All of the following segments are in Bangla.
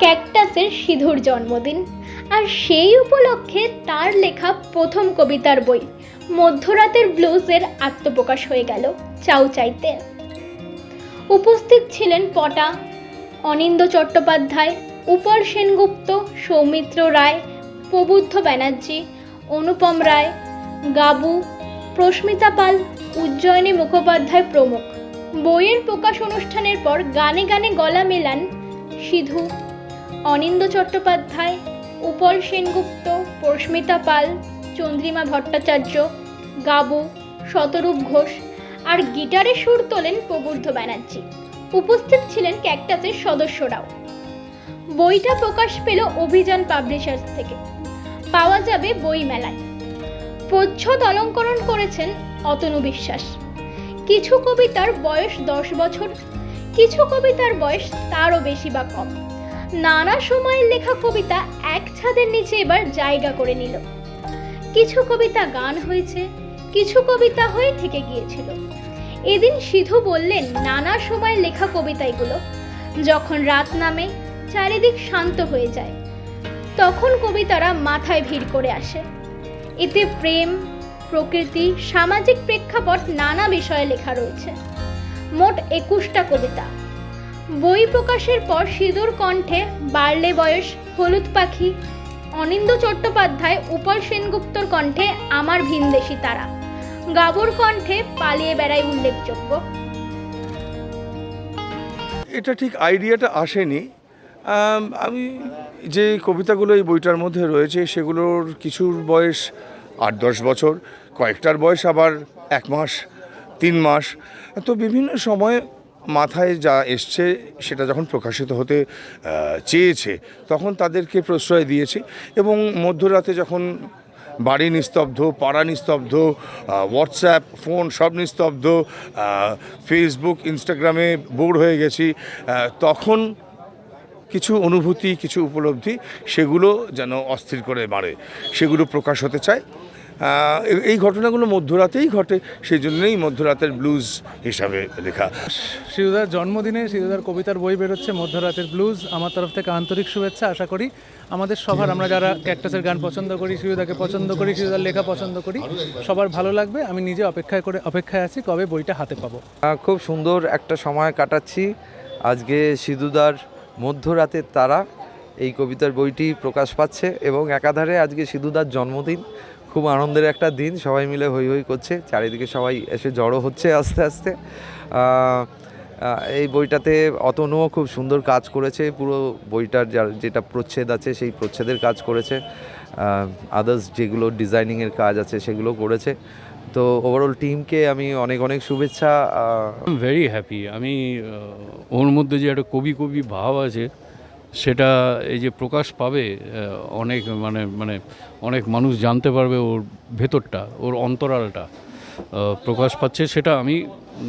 ক্যাকটাসের সিধুর জন্মদিন। আর সেই উপলক্ষে তার লেখা প্রথম কবিতার বই, মধ্যরাতের ব্লুজের আত্মপ্রকাশ হয়ে গেল চাউ চাইতে। উপস্থিত ছিলেন পটা অনিন্দ চট্টোপাধ্যায়, উপল সেনগুপ্ত, সৌমিত্র রায়, প্রবুদ্ধ ব্যানার্জি, অনুপম রায়, গাবু প্রস্মিতা পাল, উজ্জয়িনী মুখোপাধ্যায় প্রমুখ। বইয়ের প্রকাশ অনুষ্ঠানের পর গানে গানে গলা মেলান সিধু অনিন্দ চট্টোপাধ্যায়, উপল সেনগুপ্ত প্রস্মিতা পাল, চন্দ্রিমা ভট্টাচার্য, গাবু, শতরূপ ঘোষ আর গিটারে সুর তোলেন প্রবুদ্ধ ব্যানার্জি। উপস্থিত ছিলেন ক্যাকটাসের সদস্যরাও। বইটা প্রকাশ পেল অভিযান পাবলিশার্স থেকে। পাওয়া যাবে বই মেলায় প্রচ্ছদ অলঙ্করণ করেছেন অতনু বিশ্বাস। কিছু কবিতার বয়স দশ বছর, কিছু কবিতার বয়স তারও বেশি বা কম। নানা সময়ের লেখা কবিতা এক ছাদের নিচে এবার জায়গা করে নিল। কিছু কবিতা গান হয়েছে, কিছু কবিতা হয়ে থেকে গিয়েছিল। এদিন সিধু বললেন, নানা সময় লেখা কবিতা এগুলো যখন রাত নামে চারিদিক শান্ত হয়ে যায়, তখন কবিতারা মাথায় ভিড় করে আসে। এতে প্রেম, প্রকৃতি, সামাজিক প্রেক্ষাপট, নানা বিষয়ে লেখা রয়েছে। মোট একুশটা কবিতা। বই প্রকাশের পর সিঁদুর কণ্ঠে বাড়লে বয়স, হলুদ পাখি অনিন্দ চট্টোপাধ্যায়, উপল সেনগুপ্তর কণ্ঠে আমার ভিনদেশি তারা। গাবুর কণ্ঠে পালিয়ে বেড়ায় উল্লেখযোগ্য। এটা ঠিক আইডিয়াটা আসেনি। আমি যে কবিতাগুলো এই বইটার মধ্যে রয়েছে, সেগুলোর কিছুর বয়স আট দশ বছর, কয়েকটার বয়স আবার এক মাস, তিন মাস। তো বিভিন্ন সময়ে মাথায় যা এসছে সেটা যখন প্রকাশিত হতে চেয়েছে, তখন তাদেরকে প্রশ্রয় দিয়েছি এবং মধ্যরাতে যখন বাড়ি নিস্তব্ধ, পাড়া নিস্তব্ধ হোয়াটসঅ্যাপ ফোন সব নিস্তব্ধ ফেসবুক ইনস্টাগ্রামে বোর হয়ে গেছি তখন কিছু অনুভূতি, কিছু উপলব্ধি, সেগুলো যেন অস্থির করে বাড়ে সেগুলো প্রকাশ হতে চায়। এই ঘটনাগুলো মধ্যরাতেই ঘটে সেই জন্যই মধ্যরাতের ব্লুজ হিসাবে লেখা। শিশুদার জন্মদিনে শিশুদার কবিতার বই বেরোচ্ছে মধ্যরাতের ব্লুজ আমার তরফ থেকে আন্তরিক শুভেচ্ছা আশা করি আমাদের সবার আমরা যারা ক্যাকটাসের গান পছন্দ করি শিশুদাকে পছন্দ করি শিশুদার লেখা পছন্দ করি সবার ভালো লাগবে। আমি নিজে অপেক্ষায় করে অপেক্ষায় আছি কবে বইটা হাতে পাবো। খুব সুন্দর একটা সময় কাটাচ্ছি। আজকে সিধুদার মধ্যরাতের তারা এই কবিতার বইটি প্রকাশ পাচ্ছে এবং একাধারে আজকে সিধুদার জন্মদিন। খুব আনন্দের একটা দিন, সবাই মিলে হই হই করছে, চারিদিকে সবাই এসে জড়ো হচ্ছে আস্তে আস্তে। এই বইটাতে অতনুও খুব সুন্দর কাজ করেছে, পুরো বইটার যার যেটা প্রচ্ছেদ আছে সেই প্রচ্ছেদের কাজ করেছে। আদার্স যেগুলো ডিজাইনিংয়ের কাজ আছে সেগুলো করেছে। তো ওভারঅল টিমকে আমি অনেক অনেক শুভেচ্ছা ভেরি হ্যাপি আমি ওর মধ্যে যে একটা কবি কবি ভাব আছে সেটা এই যে প্রকাশ পাবে অনেক মানে মানে অনেক মানুষ জানতে পারবে ওর ভেতরটা, ওর অন্তরালটা প্রকাশ পাচ্ছে সেটা আমি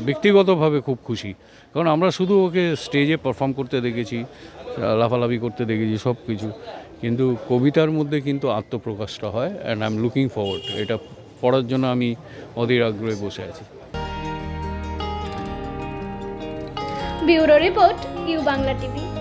ব্যক্তিগতভাবে খুব খুশি। কারণ আমরা শুধু ওকে স্টেজে পারফর্ম করতে দেখেছি, লাফালাফি করতে দেখেছি, সব কিছু। কিন্তু কবিতার মধ্যে কিন্তু আত্মপ্রকাশটা হয় and I am looking forward এটা পড়ার জন্য আমি অধীর আগ্রহে বসে আছি। Bureau report U Bangla TV.